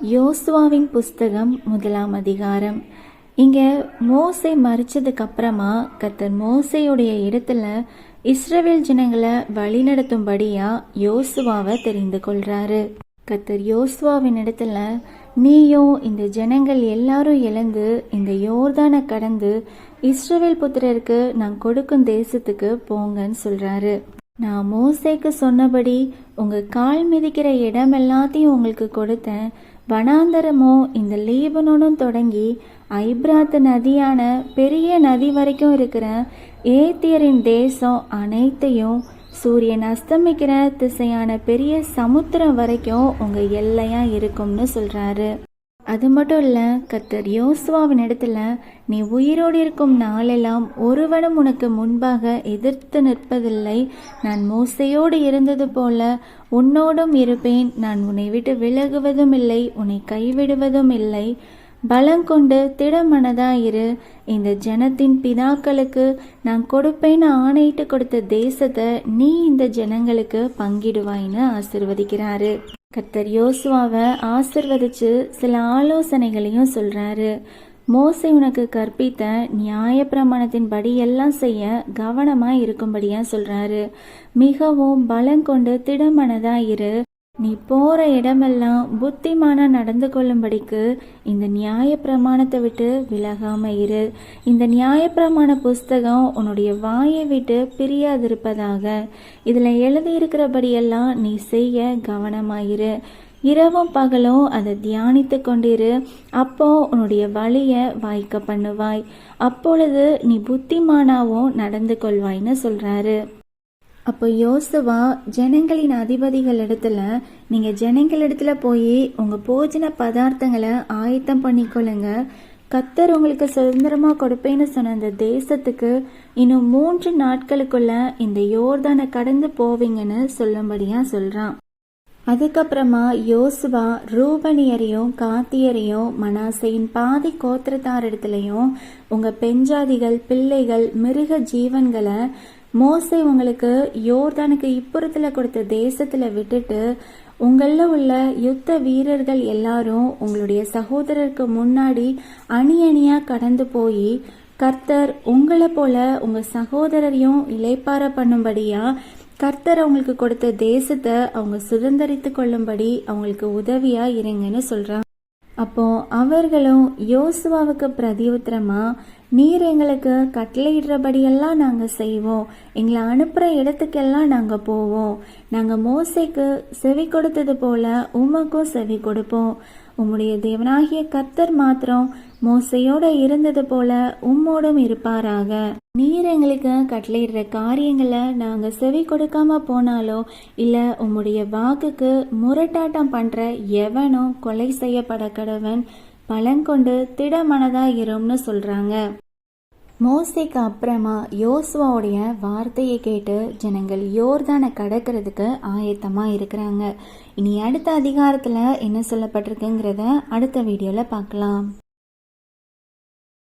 யோசுவாவின் புஸ்தகம் முதலாம் அதிகாரம். இங்கே மோசை மறிச்சதுக்கு அப்புறமா மோசையுடைய மோசேயுடைய இடத்துல இஸ்ரவேல் ஜனங்களை வழிநடத்தும்படியா யோசுவாவை தெரிந்து கொள்றாரு. கத்தர் யோசுவாவின் இடத்துல நீயும் இந்த ஜனங்கள் எல்லாரும் இழந்து இந்த யோர்தானை கடந்து இஸ்ரவேல் புத்திரருக்கு நான் கொடுக்கும் தேசத்துக்கு போங்கன்னு சொல்றாரு. நான் மோசைக்கு சொன்னபடி உங்க கால் மிதிக்கிற இடம் எல்லாத்தையும் உங்களுக்கு கொடுத்தேன். வனாந்தரமோ இந்த லீபனோனும் தொடங்கி ஐப்ராத் நதியான பெரிய நதி வரைக்கும் இருக்கிற ஏத்தியரின் தேசம் அனைத்தையும் சூரியன் அஸ்தமிக்கிற திசையான பெரிய சமுத்திரம் வரைக்கும் உங்கள் எல்லையாக இருக்கும்னு சொல்கிறாரு அது மட்டும் இல்லை கத்தர் யோசுவாவின் இடத்துல நீ உயிரோடு இருக்கும் நாளெல்லாம் ஒருவனும் உனக்கு முன்பாக எதிர்த்து நிற்பதில்லை. நான் மோசையோடு இருந்தது போல உன்னோடும் இருப்பேன். நான் உன்னை விட்டு விலகுவதும் இல்லை உன்னை கைவிடுவதும் இல்லை. பலங்கொண்டு திடமனதாயிரு இந்த ஜனத்தின் பிதாக்களுக்கு நான் கொடுப்பேன்னு ஆணையிட்டு கொடுத்த தேசத்தை நீ இந்த ஜனங்களுக்கு பங்கிடுவாய்னு ஆசிர்வதிக்கிறாரு. கர்த்தர் யோசுவாவை ஆசிர்வதிச்சு சில ஆலோசனைகளையும் சொல்றாரு. மோசை உனக்கு கற்பித்த நியாயப்பிரமாணத்தின் பிரமாணத்தின்படி எல்லாம் செய்ய கவனமாய் இருக்கும்படியா சொல்றாரு. மிகவும் பலம் கொண்டு திடமனதா இரு. நீ போற இடமெல்லாம் புத்திமான நடந்து கொள்ளும்படிக்கு இந்த நியாய பிரமாணத்தை விட்டு விலகாம இரு. இந்த நியாய பிரமாண புஸ்தகம் உன்னுடைய வாயை விட்டு பிரியாதிருப்பதாக. இதுல எழுதியிருக்கிறபடியெல்லாம் நீ செய்ய கவனமாயிரு இரவும் பகலும் அதை தியானித்து கொண்டிரு. அப்போ உன்னுடைய வழியை வாய்க்க பண்ணுவாய். அப்பொழுது நீ புத்திமானாவும் நடந்து கொள்வாய்ன்னு சொல்றாரு. அப்போ யோசுவா ஜனங்களின் அதிபதிகள் இடத்துல நீங்க ஜனங்கள் இடத்துல போய் உங்க போஜன பதார்த்தங்களை ஆயத்தம் பண்ணிக்கொள்ளுங்க. கத்தர் உங்களுக்கு சுதந்திரமா கொடுப்பேன்னு சொன்ன அந்த தேசத்துக்கு இன்னும் மூன்று நாட்களுக்குள்ள இந்த யோர்தானை கடந்து போவீங்கன்னு சொல்லும்படியா சொல்றான். அதுக்கப்புறமா யோசுவா ரூபனியரையும் காத்தியரையும் மனாசையின் பாதி கோத்திரத்தாரிடத்துலையும் உங்க பெஞ்சாதிகள் பிள்ளைகள் மிருக ஜீவன்களை மோசை உங்களுக்கு யோர்தானுக்கு இப்புறத்துல கொடுத்த தேசத்துல விட்டுட்டு உங்கள உள்ள யுத்த வீரர்கள் எல்லாரும் உங்களுடைய சகோதரருக்கு முன்னாடி அணி அணியா கடந்து போய் கர்த்தர் உங்களை போல உங்க சகோதரரையும் இலைப்பார பண்ணும்படியா கர்த்தர் அவங்களுக்கு கொடுத்த தேசத்தை அவங்க சுதந்திரித்து கொள்ளும்படி அவங்களுக்கு உதவியா இருங்கன்னு சொல்றாங்க. அப்போ அவர்களும் யோசுவாவுக்கு பிரதியுத்தரமா நீர் எங்களுக்கு கட்டளையிடுறபடியெல்லாம் நாங்க செய்வோம். எங்களை அனுப்புற இடத்துக்கெல்லாம் நாங்க போவோம். நாங்க மோசைக்கு செவி கொடுத்தது போல உமக்கும் செவி கொடுப்போம். உம்முடைய தேவனாகிய கர்த்தர் மாத்திரம் மோசையோட இருந்தது போல உம்மோடும் இருப்பாராக. நீர் எங்களுக்கு கட்டளையிடுற காரியங்களை நாங்க செவி கொடுக்காம போனாலோ இல்ல உம்முடைய வாக்குக்கு முரட்டாட்டம் பண்ற எவனும் கொலை செய்யப்பட கடவன் பலங்கொண்டு திடமனதா இரும்னு சொல்றாங்க. மோசைக்கு அப்புறமா யோசுவாவுடைய வார்த்தையை கேட்டு ஜனங்கள் யோர்தானை கடக்கிறதுக்கு ஆயத்தமா இருக்கிறாங்க. இனி அடுத்த அதிகாரத்துல என்ன சொல்லப்பட்டிருக்குங்கிறத அடுத்த வீடியோல பார்க்கலாம்.